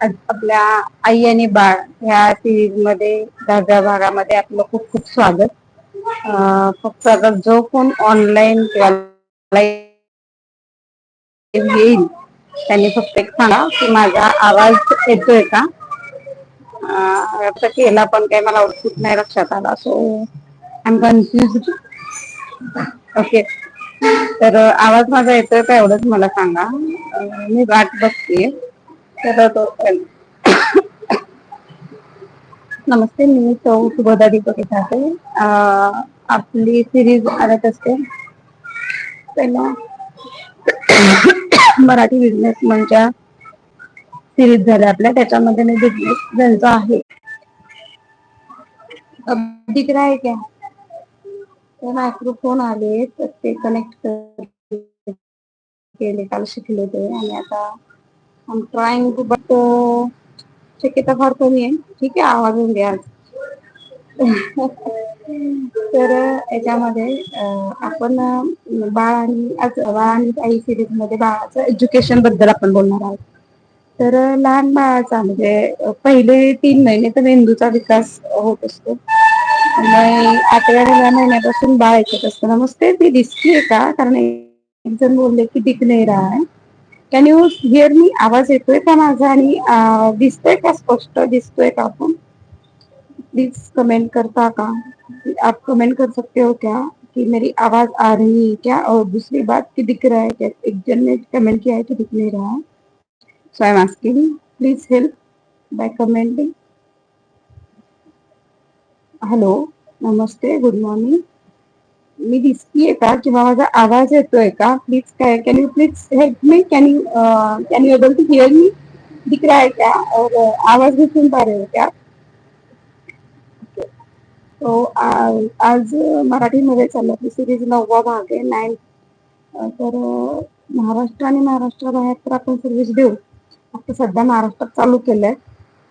आपल्या आई आणि बाळ ह्या सिरीजमध्ये दहाव्या भागामध्ये आपलं खूप खूप स्वागत. फक्त आता जो कोण ऑनलाईन किंवा येईल त्यांनी फक्त एक सांगा की माझा आवाज येतोय का? आता केला पण काही मला आउटपुट नाही लक्षात आला so I am confuse okay तर आवाज माझा येतोय का एवढंच मला सांगा मी वाट बघते तो नमस्ते मी सौ सुबोधा दीपक ठाकरे आपली सिरीज आणत असते. पहिला मराठी बिझनेस म्हणजे सिरीज झाल्या आपल्या. त्याच्यामध्ये मी बिझनेस ज्यांचा आहे. दिख रहा है क्या? मायक्रोफोन आले तर ते कनेक्ट कर केले. काल शिकले ते आणि आता I am trying to but शक्यता फार कमी आहे ठीक आहे आवाज होऊन द्या आज. तर याच्यामध्ये आपण बाळ आणि बाळ आणि आई सिरीजमध्ये बाळाचं एज्युकेशनबद्दल आपण बोलणार आहोत. तर लहान बाळाचा म्हणजे पहिले तीन महिने तर मेंदूचा विकास होत असतो. आठव्या महिन्यापासून बाळ ऐकत असत नमस्ते ती दिसतीये का कारण एक जण बोलले की दिख नाही रहा है. कॅन यू हिअर मी आवाज़ येतोय का माझा आणि दिसतोय का स्पष्ट दिसतोय का आपण? प्लीज़ कमेंट करता का आप कमेंट कर सकते हो क्या? कि मेरी आवाज़ आ रही है क्या और दूसरी बात की दिख रहा है क्या एक जन ने कमेंट किया है की दिख नहीं रहा. So I am asking please help by commenting. Hello Namaste good morning. मी दिसतीये का? किंवा माझा आवाज येतोय का? प्लीज काय can you please help me can you can you able to hear me? दिख रहा है क्या और uh, आवाज भी सुन पा रहे हो क्या? तो आज uh, मराठीमध्ये चालला सिरीज नववा भाग आहे नाईन तर महाराष्ट्र आणि महाराष्ट्राबाहेर तर आपण सर्विस देऊ. आता सध्या महाराष्ट्रात चालू केलंय.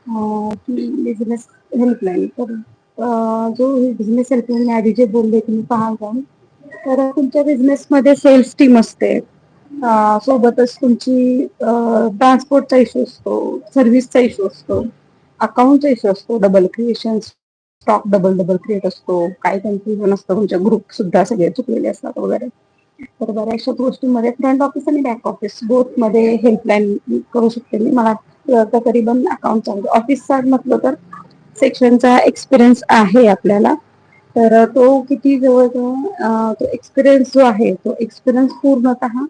की बिझनेस हेल्पलाईन तर जो बिझनेस हेल्पलाईन मी आधी जे बोलले तुम्ही पहा जाऊन. तर तुमच्या बिझनेसमध्ये सेल्स टीम असते. सोबतच तुमची ट्रान्सपोर्टचा इशू असतो सर्विसचा इशू असतो. अकाउंटचा इशू असतो double creation stock double double create असतो काही कन्फ्युजन असतं तुमच्या ग्रुप सुद्धा सगळे चुकलेले असतात वगैरे. तर बऱ्याचशा गोष्टींमध्ये फ्रंट ऑफिस आणि बॅक ऑफिस बोथमध्ये हेल्पलाईन करू शकते मी मला तकरीबन अकाउंट चांगलं ऑफिसचा म्हटलं तर सेक्शनचा एक्सपिरियन्स आहे आपल्याला. तर तो किती जवळ जवळ तो एक्सपिरियन्स जो आहे तो एक्सपिरियन्स पूर्णतः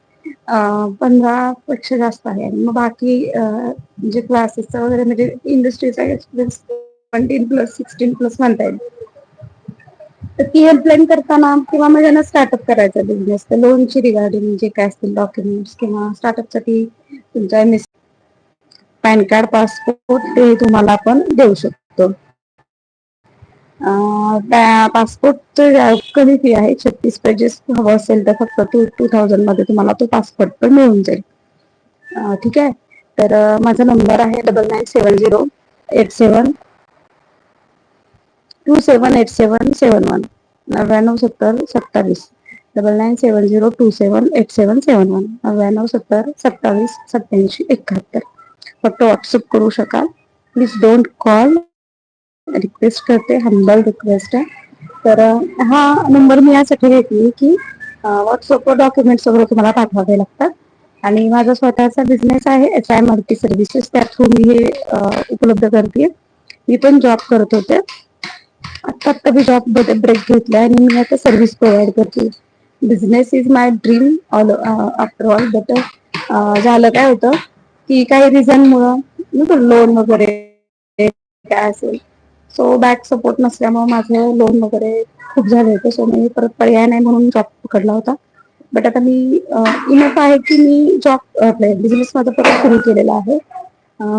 पंधरा पेक्षा जास्त आहे आणि मग बाकी जे म्हणजे क्लासेसचा वगैरे म्हणजे इंडस्ट्रीचा experience twenty plus sixteen plus म्हणता येईल. तर ती हेल्पलाईन करताना किंवा मग ज्यांना स्टार्टअप करायचा बिझनेस तर लोनची रिगार्डिंग जे काय असतील डॉक्युमेंट्स किंवा स्टार्टअप तुमचा तुमचा मिस पॅन कार्ड पासपोर्ट ते तुम्हाला आपण देऊ शकतो. शकतो पासपोर्ट कमी फी आहे छत्तीस पेजेस हवं असेल तर फक्त टू टू थाउजंडमध्ये तुम्हाला तो पासपोर्ट पण मिळून जाईल. ठीक आहे तर माझा नंबर आहे double nine seven zero eight seven two seven eight seven seven one नव्याण्णव सत्तर सत्तावीस. Double nine seven zero two seven eight seven seven one नव्याण्णव सत्तर सत्तावीस सत्याऐंशी एकाहत्तर. फक्त व्हॉट्सअप करू शकाल प्लीज डोंट कॉल रिक्वेस्ट करते हंबल रिक्वेस्ट आहे. तर हा नंबर मी यासाठी घेतली की व्हॉट्सअपवर डॉक्युमेंट्स वगैरे तुम्हाला पाठवावे लागतात. आणि माझा स्वतःचा बिझनेस आहे एच आय मल्टी सर्व्हिसेस त्या थ्रू मी हे उपलब्ध करतेय. मी पण जॉब करत होते. आता आता मी जॉब ब्रेक घेतला आणि मी आता सर्व्हिस प्रोव्हाइड करते. Business is my dream all after all but झालं काय होतं की काही रिझनमुळं लोन वगैरे काय असेल सो बॅक सपोर्ट नसल्यामुळे माझं लोन वगैरे खूप झाले होते सो मी परत पर्याय नाही म्हणून जॉब पकडला होता. बट आता मी इनफ आहे की मी जॉब बिझनेस माझा परत सुरू केलेला आहे.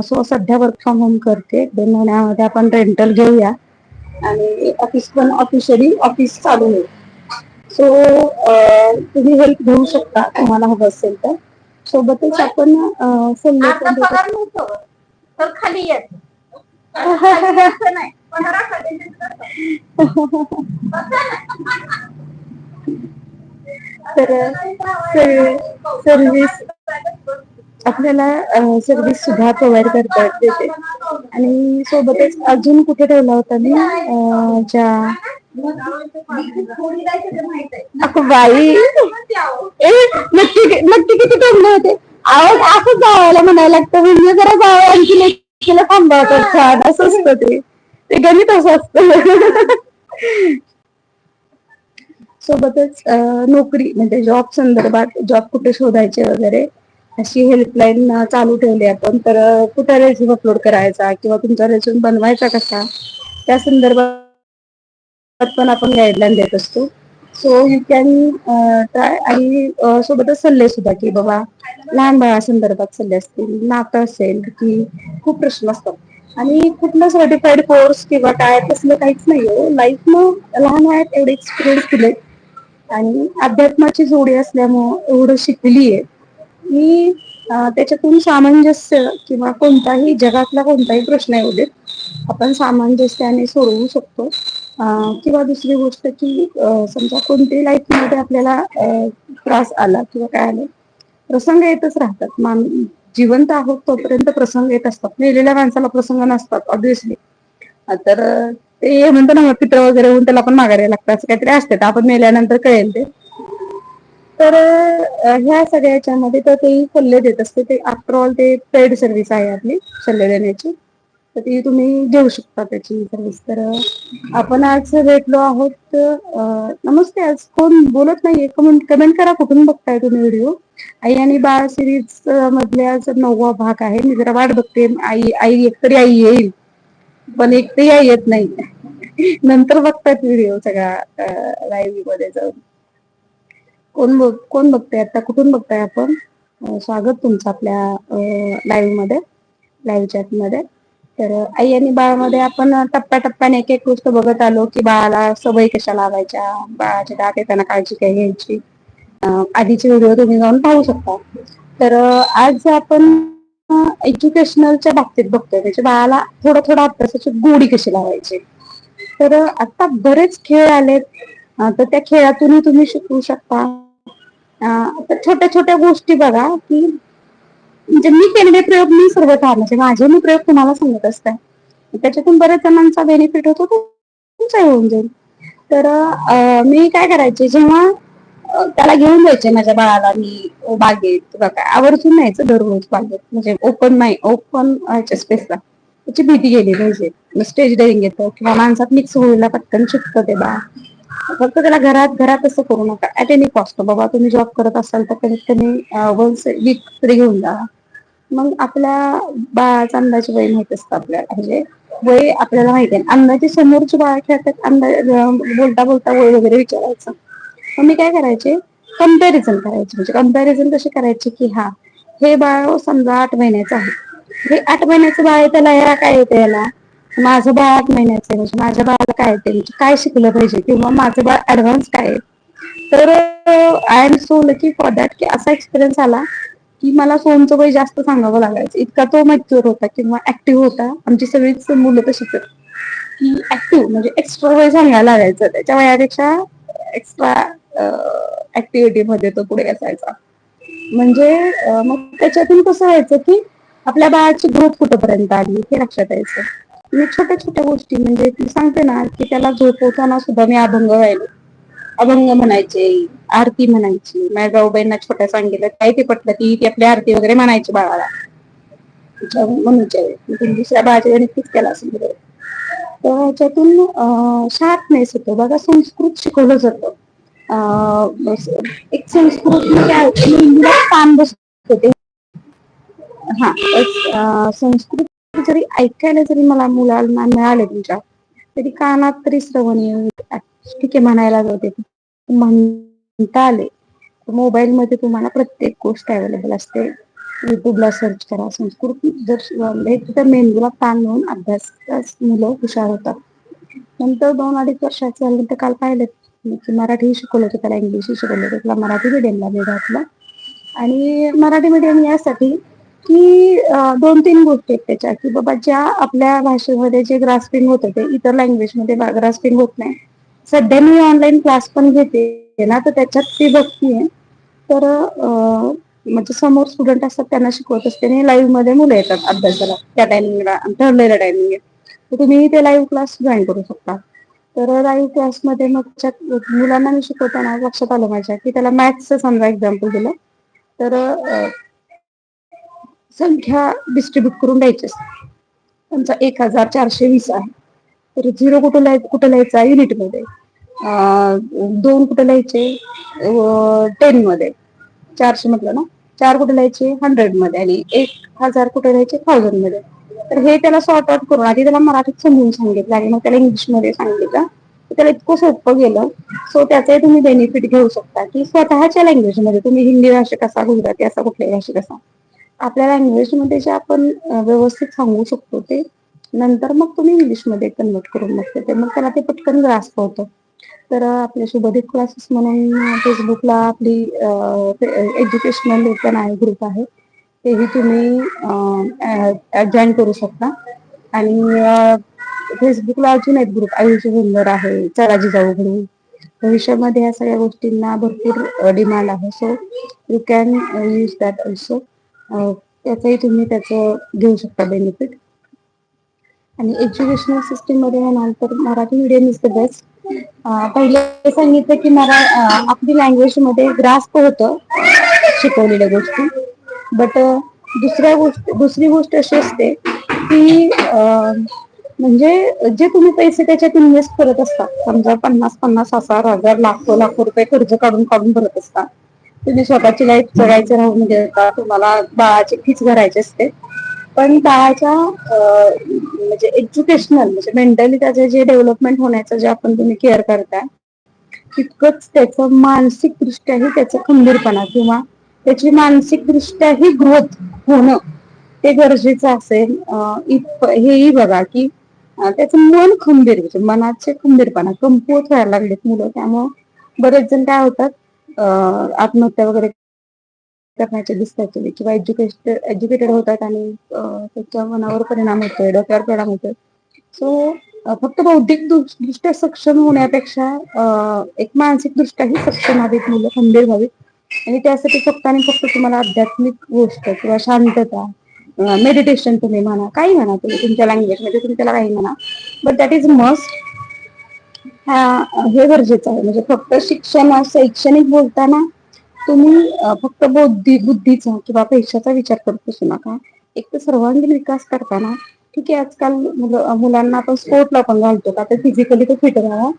सो सध्या वर्क फ्रॉम होम करते दोन महिन्यामध्ये आपण रेंटल घेऊया. आणि ऑफिस पण ऑफिशियली ऑफिस चालू होईल. सो तुम्ही हेल्प घेऊ शकता तुम्हाला हवं असेल तर. सोबतच आपण तर खाली येत. तर सर्विस आपल्याला सर्विस सुद्धा प्रोव्हाइड करतात तिथे. आणि सोबतच अजून कुठे ठेवला होता मी? ज्या बाई. ए नक्की नक्की किती ठेवले होते? आवड असंच जावायला म्हणायला लागतं म्हणजे जरा जावं आणखी लेकीला थांबवतात छान असं असतं ते. ते गणित असं असत. सोबतच नोकरी म्हणजे जॉब संदर्भात जॉब कुठे शोधायचे वगैरे अशी हेल्पलाईन चालू ठेवली आपण. तर कुठे रेझ्युम अपलोड करायचा किंवा तुमचा रेझ्युम बनवायचा कसा त्या संदर्भात पण आपण गाईडलाईन देत असतो. सो यू कॅन ट्राय आणि सोबतच सल्ले सुद्धा की बाबा लहान बाळा संदर्भात सल्ले असतील नातं असेल की खूप प्रश्न असतात. आणि कुठलं सर्टिफाईड कोर्स किंवा काय तसलं काहीच नाहीये. लाईफ मग लहान आहेत एवढे एक्सपिरियन्स दिले आणि अध्यात्माची जोडी असल्यामुळं एवढं शिकलीय. मी त्याच्यातून सामंजस्य किंवा कोणताही जगातला कोणताही प्रश्न येऊ देत आपण सामंजस्याने सोडवू शकतो. किंवा दुसरी गोष्ट की समजा कोणत्याही लाईफमध्ये आपल्याला त्रास आला किंवा काय आलं प्रसंग येतच राहतात. मान जिवंत आहोत तोपर्यंत प्रसंग येत असतात. मेलेल्या माणसाला प्रसंग नसतात ऑब्विसली तर ते म्हणतो ना पित्र वगैरे होऊन त्याला पण माघारी लागतात असं काहीतरी असते आपण मेल्यानंतर कळेल ते. तर ह्या सगळ्याच्या मध्ये तर ते सल्ले देत असते. ते आफ्टर ऑल ते पेड सर्व्हिस आहे आपली सल्ले देण्याची. तर ती तुम्ही घेऊ शकता त्याची सर्विस तर आपण आज भेटलो आहोत नमस्ते आज कोण बोलत नाहीये. कमेंट कमेंट करा कुठून बघताय तुम्ही व्हिडिओ आई आणि बाळ सिरीज मधल्या नववा भाग आहे. मी जरा वाट बघते. आई आई एकतरी आई येईल पण एकतही आई येत नाही. नंतर बघतात व्हिडिओ सगळ्या लाईव्हमध्ये जाऊन. कोण बघ कोण बघताय आता? कुठून बघताय आपण? स्वागत तुमचं आपल्या लाईव्हमध्ये लाईव्ह चॅटमध्ये. तर आई आणि बाळामध्ये आपण टप्प्याटप्प्याने एक एक गोष्ट बघत आलो की बाळाला सवयी कशा लावायच्या बाळाच्या दात येताना काळजी काय घ्यायची आधीचे व्हिडिओ तुम्ही जाऊन पाहू शकता. तर आज आपण एज्युकेशनलच्या बाबतीत बघतोय. म्हणजे बाळाला थोडं थोडं अभ्यासाची गोडी कशी लावायची? तर आता बरेच खेळ आलेत. तर त्या खेळातूनही तुम्ही शिकवू शकता. छोट्या छोट्या गोष्टी बघा की म्हणजे मी केलेले प्रयोग मी सर्व म्हणजे माझे मी प्रयोग तुम्हाला सांगत असते? त्याच्यातून बऱ्याच जणांचा बेनिफिट होतो तुमचा होऊन जाईल. तर मी काय करायचे जेव्हा त्याला घेऊन जायचे माझ्या बाळाला मी बागेत किंवा काय आवर्जून न्यायचं दररोज बागेत. म्हणजे ओपन नाही ओपन याच्या स्पेसला त्याची भीती गेली पाहिजे. स्टेज डेरिंग येतो किंवा माणसात मिक्स होईला पटकन शिकतं ते बा फक्त त्याला घरात घरात असं करू नका. ऍट एनी कॉस्ट बाबा तुम्ही जॉब करत असाल तर कमीत कमी वन्स वीक तरी घेऊन जा. मग आपल्या बाळाचा अंदाज वय माहीत असतं आपल्याला. म्हणजे वय आपल्याला माहिती आहे. अंदाजे समोरची बाळ खेळतात अंदाज बोलता बोलता वय वगैरे विचारायचं. मग मी काय करायचे? कंपॅरिझन करायचे. म्हणजे कंपॅरिझन कसे करायचे की हा हे बाळ समजा आठ महिन्याचं आहे. हे आठ महिन्याचं बाळ आहे त्याला ह्या काय येतं याला? माझं बाळ आठ महिन्याचं आहे. म्हणजे माझ्या बाळाला काय येते म्हणजे काय शिकलं पाहिजे? किंवा माझं बाळ ऍडव्हान्स काय आहे? तर I am so lucky for that की असा एक्सपिरियन्स आला की मला सोनचं वय जास्त सांगावं लागायचं. इतका तो मॅच्युअर होता किंवा ऍक्टिव्ह होता. आमची सगळीच मुलं तशीच की ऍक्टिव्ह म्हणजे एक्स्ट्रा वय सांगायला लागायचं. त्याच्या वयापेक्षा एक्स्ट्रा ऍक्टिव्हिटी मध्ये तो पुढे असायचा. म्हणजे मग त्याच्यातून कसं व्हायचं की आपल्या बाळाची ग्रोथ कुठपर्यंत आली हे लक्षात यायचं. मी छोट्या छोट्या गोष्टी म्हणजे ती सांगते ना की त्याला झोपवताना सुद्धा मी अभंग व्हायले अभंग म्हणायचे आरती म्हणायची. माझ्या जाऊबाईंना छोट्या सांगितलं काही ते पटलं ती ती आपली आरती वगैरे म्हणायची बाळाला. म्हणून दुसऱ्या बाळाच्या गणित केला असेल तर ह्याच्यातून शार्पनेस होतो. बघा संस्कृत शिकवलं जातं. एक संस्कृत कान ताण बसत ते हा संस्कृत जरी ऐकायला जरी मला मुलांना मिळाले तुमच्या तरी कानात तरी श्रवणीय ठीक आहे म्हणायला जाते. म्हणता आले. मोबाईलमध्ये तुम्हाला प्रत्येक गोष्ट अव्हेलेबल असते. युट्यूबला सर्च करा संस्कृत जर म्हणजे तर मेंदूला ताण लावून अभ्यास मुलं हुशार होतात. नंतर दोन अडीच वर्षाचे झाले तर काल पाहिलं मराठी शिकवलं होतं त्याला इंग्लिश शिकवलं होतं. त्याला मराठी मिडियमला मी घातलं आणि मराठी मीडियम यासाठी की दोन तीन गोष्टी आहेत त्याच्या की बाबा ज्या आपल्या भाषेमध्ये जे ग्रास्पिंग होत ते इतर लँग्वेजमध्ये ग्रास्पिंग होत नाही. सध्या मी ऑनलाईन क्लास पण घेते ना तर त्याच्यात ती बघतीये तर म्हणजे समोर स्टुडंट असतात त्यांना शिकवत असते आणि लाईव्हमध्ये मुलं येतात अभ्यासाला. त्या टाइमिंगला ठरलेल्या टाइमिंग तर तुम्ही ते लाईव्ह क्लास जॉईन करू शकता. तर लाईव्ह क्लासमध्ये मग मुलांना मी शिकवताना लक्षात आलं माझ्या की त्याला मॅथ्सचं समजा एक्झाम्पल दिलं तर संख्या डिस्ट्रीब्यूट करून द्यायची असते. त्यांचा एक हजार चारशे वीस आहे. तर झिरो कुठं कुठं कुठे लिहायचा युनिटमध्ये दोन कुठे लिहायचे? टेन मध्ये. चारशे म्हटलं ना? चार कुठे लिहायचे? हंड्रेडमध्ये. आणि एक हजार कुठे लिहायचे? थाउजंडमध्ये. तर हे त्याला सॉर्ट आउट करून आधी त्याला मराठीत समजून सांगितलं आणि मग त्याला इंग्लिशमध्ये सांगितलं. त्याला इतकं सोपं गेलं. सो त्याचे तुम्ही बेनिफिट घेऊ शकता की स्वतःच्या लँग्वेजमध्ये तुम्ही हिंदी भाषेत असा गुजराती असा कुठल्याही भाषेत असा. आपल्या लँग्वेजमध्ये जे आपण व्यवस्थित सांगू शकतो ते नंतर मग तुम्ही इंग्लिशमध्ये कन्वर्ट करून बघते ते मग त्याला ते पटकन ग्रास्प होतं. तर आपल्या शुभदीप क्लासेस म्हणून फेसबुकला आपली एज्युकेशनल पण आहे ग्रुप आहे. तेही तुम्ही जॉईन करू शकता. आणि फेसबुकला अजून एक ग्रुप आयुष्य सुंदर आहे चला जिजाऊ म्हणून. भविष्यामध्ये या सगळ्या गोष्टींना भरपूर डिमांड आहे. So you can use that also त्याचंही तुम्ही त्याचं घेऊ शकता बेनिफिट आणि एज्युकेशनल सिस्टीममध्ये म्हणाल तर Marathi medium is the best पहिले सांगितलं की मला आपली लँग्वेजमध्ये ग्रास्प होत शिकवलेल्या गोष्टी. बट दुसऱ्या गोष्ट दुसरी गोष्ट अशी असते की म्हणजे जे तुम्ही पैसे त्याच्यात इन्व्हेस्ट करत असता समजा पन्नास पन्नास हजार हजार लाखो लाखो रुपये कर्ज काढून काढून भरत असता तुम्ही स्वतःची लाईफ जगायचं राहून देता तुम्हाला बाळाची फीच भरायची असते. पण बाळाच्या म्हणजे एज्युकेशनल म्हणजे मेंटली त्याचे जे डेव्हलपमेंट होण्याचं जे आपण तुम्ही केअर करताय तितकंच त्याच मानसिकदृष्ट्याही त्याचा खंबीरपणा किंवा त्याची मानसिकदृष्ट्याही ग्रोथ होणं ते गरजेचं असेल. हेही बघा की त्याचं मन खंबीर म्हणजे मनाचे खंबीरपणा कमकुवत व्हायला लागलेत मुलं. त्यामुळं बरेच जण काय होतात आत्महत्या वगैरे करण्याचे दिसतात किंवा एज्युकेटेड एज्युकेटेड होतात आणि त्याच्या मनावर परिणाम होतोय डोक्यावर परिणाम होतोय. सो फक्त बौद्धिक दृष्ट्या सक्षम होण्यापेक्षा एक मानसिक दृष्ट्याही सक्षम व्हावीत मुलं खंबीर व्हावीत आणि त्यासाठी फक्त आणि फक्त तुम्हाला आध्यात्मिक गोष्ट किंवा शांतता मेडिटेशन तुम्ही म्हणा काही म्हणा तुम्ही तुमच्या लँग्वेज म्हणजे तुम्ही त्याला काही म्हणा. बट दॅट इज मस्ट हा हे गरजेचं आहे. म्हणजे फक्त शिक्षण शैक्षणिक बोलताना तुम्ही फक्त बौद्धी बुद्धीचा किंवा पैशाचा विचार करत बसू नका. एक तर सर्वांगीण विकास करताना ठीक आहे आजकाल मुलांना आपण स्पोर्टला पण घालतो का तर फिजिकली तो फिट राहावा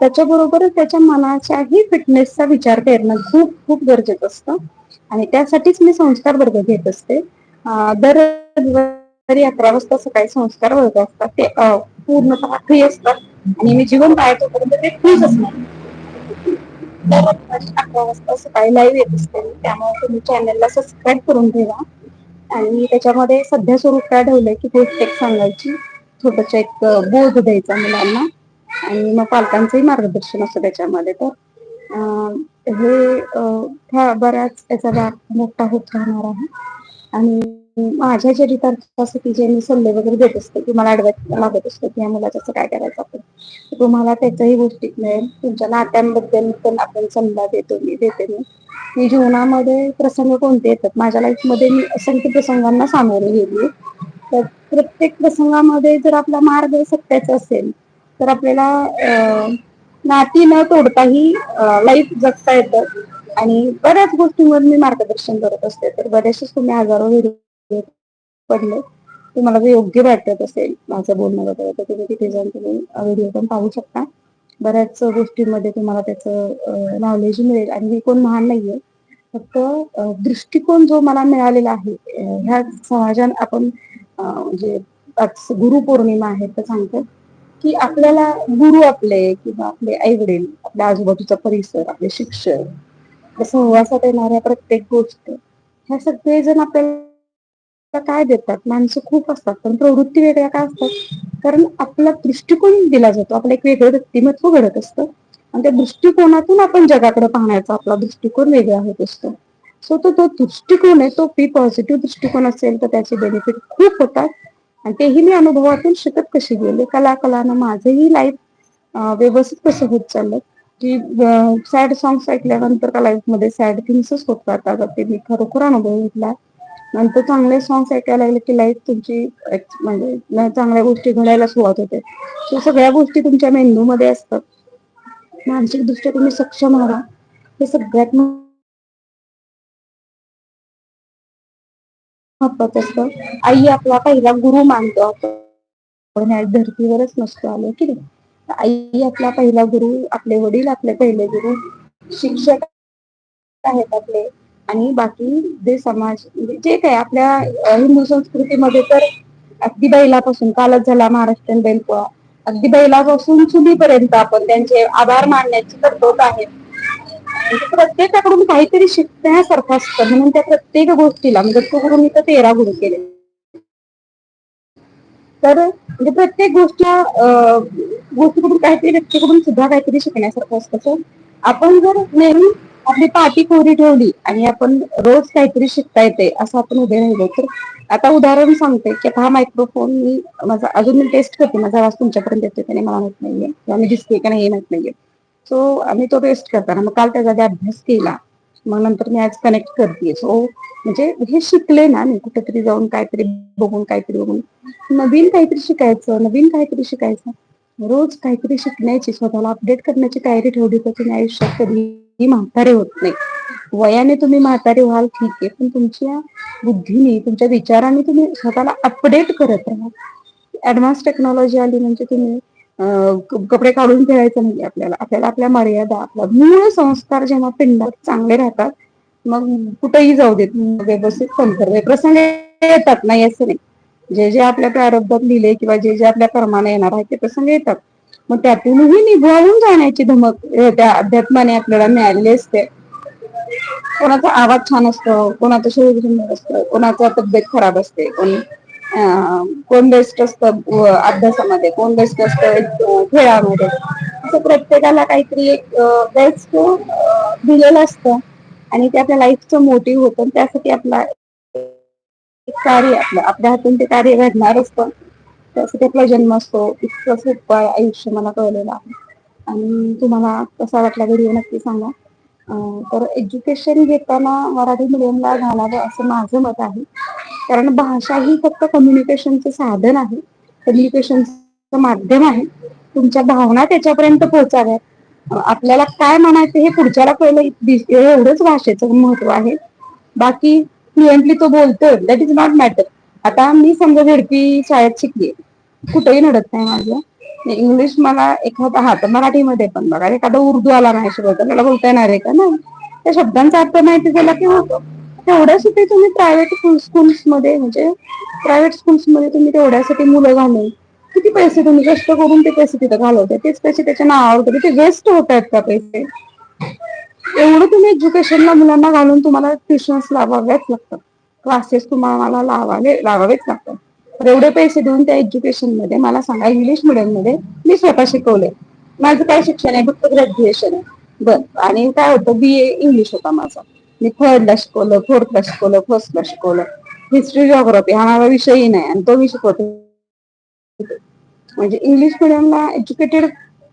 त्याच्याबरोबरच त्याच्या मनाच्याही फिटनेसचा विचार करणं खूप खूप गरजेचं असतं. आणि त्यासाठीच मी संस्कार वर्ग घेत असते. दर रविवारी अकरा वाजता सकाळी संस्कार वर्ग असतात. ते पूर्णतः फ्री असतात. आणि मी जीवन पाळतोपर्यंत ते फ्रीच असणार. अकरा वाजता सकाळी लाईव्ह येत असते त्यामुळे तुम्ही चॅनलला सबस्क्राईब करून ठेवा आणि त्याच्यामध्ये सध्या स्वरूप काय ठेवलंय की गोष्ट एक सांगायची छोटस एक बोध द्यायचा मुलांना आणि मग पालकांचंही मार्गदर्शन असतं त्याच्यामध्ये तर हे बऱ्याच याचा व्याप मोठा होत राहणार आहे. आणि माझ्या चरितार्थासाठी जे मी सल्ले वगैरे देत असते की मला ऍडवाइस लागत असतो की या मुलाचं असं काय करायचं आपण तुम्हाला त्याच्याही गोष्टीत मिळेल. तुमच्या नात्यांबद्दल पण आपण सल्ला देतो मी देते मी. मी जीवनामध्ये प्रसंग कोणते येतात? माझ्या लाईफमध्ये मी असंख्य प्रसंगांना सामोरे गेली तर प्रत्येक प्रसंगामध्ये जर आपला मार्ग सत्याचा असेल तर आपल्याला नाती न तोडताही लाईफ जगता येतं. आणि बऱ्याच गोष्टींवर मी मार्गदर्शन करत असते. तर बऱ्याचशाच तुम्ही हजारो व्हिडिओ पडले. तुम्हाला जर योग्य वाटत असेल माझं बोलणं वगैरे तर तुम्ही तिथे जाऊन तुम्ही व्हिडिओ पण पाहू शकता. बऱ्याच गोष्टींमध्ये तुम्हाला त्याचं नॉलेज मिळेल. आणि मी कोण महान नाहीये. फक्त दृष्टिकोन जो मला मिळालेला आहे ह्या समाजात आपण म्हणजे गुरु पौर्णिमा आहे तर सांगतो की आपल्याला गुरु आपले किंवा आपले आई वडील आपल्या आजूबाजूचा परिसर आपले शिक्षक सहवासात येणाऱ्या प्रत्येक गोष्ट ह्या सगळे जण आपल्याला काय देतात? माणसं खूप असतात पण प्रवृत्ती वेगळ्या काय असतात? कारण आपला दृष्टिकोन दिला जातो. आपलं एक वेगळं व्यक्तिमत्व घडत असतं. आणि त्या दृष्टिकोनातून आपण जगाकडे पाहण्याचा आपला दृष्टिकोन वेगळा होत असतो. सो तो तो दृष्टिकोन आहे तो पी पॉझिटिव्ह दृष्टिकोन असेल तर त्याचे बेनिफिट खूप होतात. आणि तेही मी अनुभवातून शिकत कशी गेले? कला कलानं माझंही लाईफ व्यवस्थित कसं होत चाललं की सॅड सॉंग्स ऐकल्यानंतर का लाईफमध्ये सॅड थिंग्सच होत राहतात ते मी खरोखर अनुभव घेतला. नंतर चांगले सॉंग्स ऐकायला लागले की लाईफ तुमची म्हणजे चांगल्या गोष्टी घडायला सुरुवात होते. सगळ्या गोष्टी तुमच्या मेंदूमध्ये असतात. मानसिकदृष्ट्या तुम्ही सक्षम व्हावा. हे सगळ्यात महत्वाचं असतं. आई आपला पहिला गुरु मानतो आपण. या धर्तीवरच नसतो आलो की आई आपला पहिला गुरु आपले वडील आपले पहिले गुरु शिक्षक आहेत आपले. आणि बाकी जे समाज म्हणजे जे काय आपल्या हिंदू संस्कृतीमध्ये तर अगदी बैलापासून कालच झाला महाराष्ट्रीयन बैल पोळा अगदी बैलापासून चुलीपर्यंत आपण त्यांचे आभार मानण्याची पद्धत आहे. म्हणजे प्रत्येकाकडून काहीतरी शिकण्यासारखं असतं. म्हणून त्या प्रत्येक गोष्टीला म्हणजे करून मी तर तेरा गुरु केले. तर म्हणजे प्रत्येक गोष्ट गोष्टीकडून काहीतरी व्यक्तीकडून सुद्धा काहीतरी शिकण्यासारखं असतं. आपण जर नेहमी आपली पाठी कोरी ठेवली आणि आपण रोज काहीतरी शिकता येते असं आपण उभे राहिलो तर. आता उदाहरण सांगते की हा मायक्रोफोन मी माझा अजून मी टेस्ट करते माझा आवाज तुमच्यापर्यंत येतो त्याने मला माहीत नाहीये किंवा मी दिसते का नाही हे माहीत नाहीये. सो आम्ही तो टेस्ट करताना मग काल त्याचा अभ्यास केला मग नंतर मी आज कनेक्ट करते. सो म्हणजे हे शिकले ना मी कुठेतरी जाऊन काहीतरी बघून काहीतरी बघून. नवीन काहीतरी शिकायचं नवीन काहीतरी शिकायचं. रोज काहीतरी शिकण्याची स्वतःला अपडेट करण्याची तयारी ठेवली तर तुम्ही आयुष्यात कधीही म्हातारे होत नाही. वयाने तुम्ही म्हातारे व्हाल ठीक आहे पण तुमच्या बुद्धीने तुमच्या विचाराने तुम्ही स्वतःला अपडेट करत राहा ऍडव्हान्स टेक्नॉलॉजी आली म्हणजे तुम्ही कपडे काढून ठेवायचं नाही आपल्याला. आपल्याला आपल्या मर्यादा आपला मूळ संस्कार जेव्हा पिंडात चांगले राहतात मग कुठेही जाऊ देत व्यवस्थित संसर्ग प्रसंग येतात नाही असं नाही. जे जे आपल्या प्रारब्धात लिहिले किंवा जे जे आपल्या कर्माने येणार आहे ते प्रसंग येतात. मग त्यातूनही निभावून जाण्याची धमक त्या अध्यात्माने आपल्याला मिळालेली असते. कोणाचा आवाज छान असतो कोणाचं शरीर सुंदर असतं कोणाचा तब्येत खराब असते कोण कोण बेस्ट असतं अभ्यासामध्ये कोण बेस्ट असतं खेळामध्ये. असं प्रत्येकाला काहीतरी एक बेस्ट दिलेलं असतं. आणि ते आपल्या लाईफचं मोटिव्ह होतं त्यासाठी आपला कार्य आपलं आपल्या हातून ते कार्य घडणार असतं त्यासाठी आपला जन्म असतो इतकं सोपं आयुष्य मला कळलेलं आहे. आणि तुम्हाला कसा वाटला व्हिडिओ नक्की सांगा. तर एज्युकेशन घेताना मराठी मिडियमला घालावं असं माझं मत आहे. कारण भाषा ही फक्त कम्युनिकेशनचं साधन आहे. कम्युनिकेशनचं माध्यम आहे. तुमच्या भावना त्याच्यापर्यंत पोहोचाव्यात. आपल्याला काय म्हणायचं हे पुढच्याला कळलं एवढंच भाषेचं महत्त्व आहे. बाकी फ्लुएंटली तो बोलतोय. दॅट इज नॉट मॅटर आता मी समजा झेडपी शाळेत शिकली कुठेही नडत नाही माझं. इंग्लिश मला एखादा हा तर मराठीमध्ये पण बघा. एखादा उर्दू आला नाही शिकवता त्याला बोलता येणार आहे का? नाही. त्या शब्दांचा अर्थ माहिती झाला की होतो. तेवढ्यासाठी तुम्ही प्रायव्हेट स्कूल्समध्ये म्हणजे प्रायव्हेट स्कूल्समध्ये तुम्ही तेवढ्यासाठी मुलं घालून किती पैसे तुम्ही कष्ट करून ते पैसे तिथे घालवते तेच पैसे त्याच्या नावावर ते वेस्ट होत आहेत का पैसे? एवढं तुम्ही एज्युकेशनला मुलांना घालून तुम्हाला ट्युशन्स लावाव्याच लागतात. क्लासेस तुम्हाला लावावे लावावेच लागतात. तर एवढे पैसे देऊन त्या एज्युकेशनमध्ये मला सांगा इंग्लिश मिडियममध्ये मी स्वतः शिकवले माझं काय शिक्षण आहे? फक्त ग्रॅज्युएशन आहे. बर. आणि काय होतं? बी ए इंग्लिश होता माझा. मी थर्डला शिकवलं फोर्थला शिकवलं फर्स्टला शिकवलं. हिस्ट्री जॉग्राफी हा माझा विषयही नाही. आणि तो मी शिकवतो. म्हणजे इंग्लिश मिडियमला एज्युकेटेड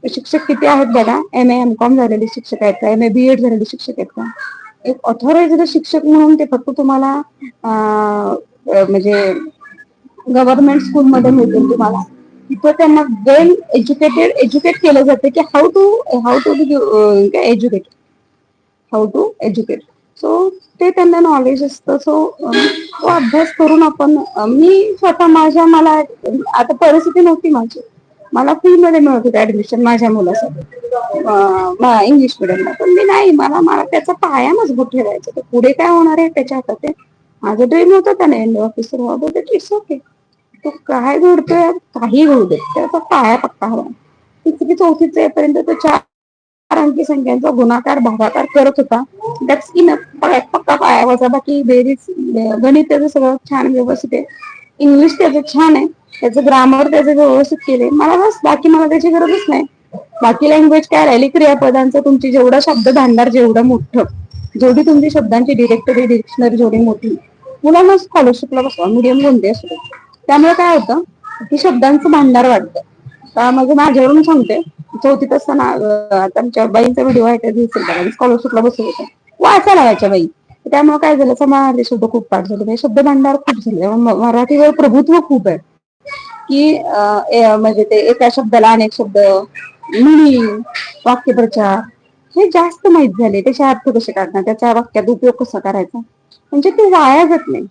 शिक्षक किती आहेत बघा? एम ए एम कॉम झालेले शिक्षक आहेत का? एम ए बी एड झालेले शिक्षक आहेत का? एक ऑथोराइज शिक्षक म्हणून ते फक्त तुम्हाला म्हणजे गव्हर्नमेंट स्कूलमध्ये मिळतील तुम्हाला. तिथं त्यांना वेल एज्युकेटेड एज्युकेट केलं जाते की how to how to be educate how to educate so ते त्यांना नॉलेज असतं. सो तो अभ्यास करून आपण मी स्वतः माझ्या मला आता परिस्थिती नव्हती माझी. मला फ्री मध्ये मिळत होते ऍडमिशन माझ्या मुलासाठी. इंग्लिश मिडियमला पण मी नाही मला मला त्याचा पाया मजबूत ठेवायचा. तर पुढे काय होणार आहे त्याच्या हातात माझं ड्रीम होतं त्याने. एन ऑफिसर व्हावं इट्स ओके तो काय घडतोय काही घडू दे. त्याचा पाया पक्का हवा. तिसरी चौथीच येईपर्यंत तो चार अंकी संख्यांचा गुणाकार भागाकार करत होता. दॅट्स इन पक्का पाया वजा बाकी बेरीज गणित त्याचं सगळं छान व्यवस्थित आहे. इंग्लिश त्याचं छान आहे. त्याचं ग्रामर त्याचं व्यवस्थित केले मला बस बाकी मला त्याची गरजच नाही. बाकी लँग्वेज काय राहिली? क्रियापदांचं तुमची जेवढा शब्द भांडार जेवढं मोठं. जेवढी तुमची शब्दांची डिरेक्टरी डिक्शनरी जेवढी मोठी. मुलांना स्कॉलरशिपला बसवा. मीडियम कोणते असतो त्यामुळे काय होतं की शब्दांचं भांडार वाढतं. मग म्हणजे माझ्यावरून सांगते. चौथीत असताना आता आमच्या बाईंचा व्हिडिओ आहे स्कॉलरशिपला बसवलं होत. वाचा लावायच्या बाई. त्यामुळे काय झालं? समानार्थी शब्द खूप पाठ झाले. म्हणजे शब्द भांडार खूप झाले. मराठीवर प्रभुत्व खूप आहे. की म्हणजे ते एका शब्दाला अनेक शब्द मिनिंग वाक्यप्रचार हे जास्त माहीत झाले. त्याचे अर्थ कसे काढणार? त्याच्या वाक्यात उपयोग कसा करायचा? म्हणजे ते वाया जात नाही.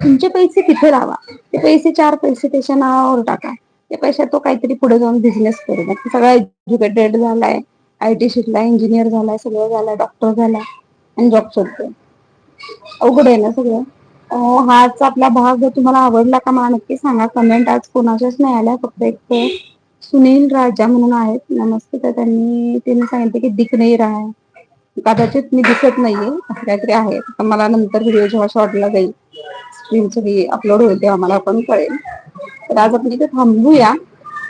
तुमचे पैसे तिथे लावा. ते पैसे चार पैसे त्याच्या नावावर टाका. त्या पैशात तो काहीतरी पुढे जाऊन बिझनेस करू सगळा एज्युकेटेड झालाय. आयटी शिकलाय इंजिनियर झालाय सगळं झालाय डॉक्टर झालाय. आणि जॉब शोधतोय अवघड आहे ना सगळं. हाच आपला भाग तुम्हाला आवडला का मला नक्की सांगा. कमेंट आज कोणाच्याच नाही आल्या. फक्त एक सुनील राजा म्हणून आहेत. नमस्ते तर त्यांनी त्यांनी सांगितले की दिख नाही राहा कदाचित मी दिसत नाहीये. असं काहीतरी आहे तर मला नंतर व्हिडिओ जेव्हा शॉर्टला जाईल स्क्रीन सगळी अपलोड होईल तेव्हा मला पण कळेल. तर आज आपण इथे थांबूया.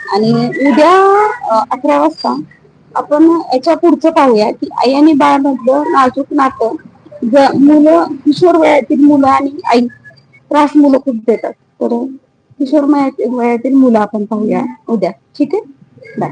आणि उद्या अकरा वाजता आपण याच्या पुढचं पाहूया की आई आणि बाळ मधलं नाजूक नातं मुलं किशोर वयातील मुलं आणि आई त्रास मुलं खूप देतात. तर किशोर वयातील मुलं आपण पाहूया उद्या. ठीक आहे? बाय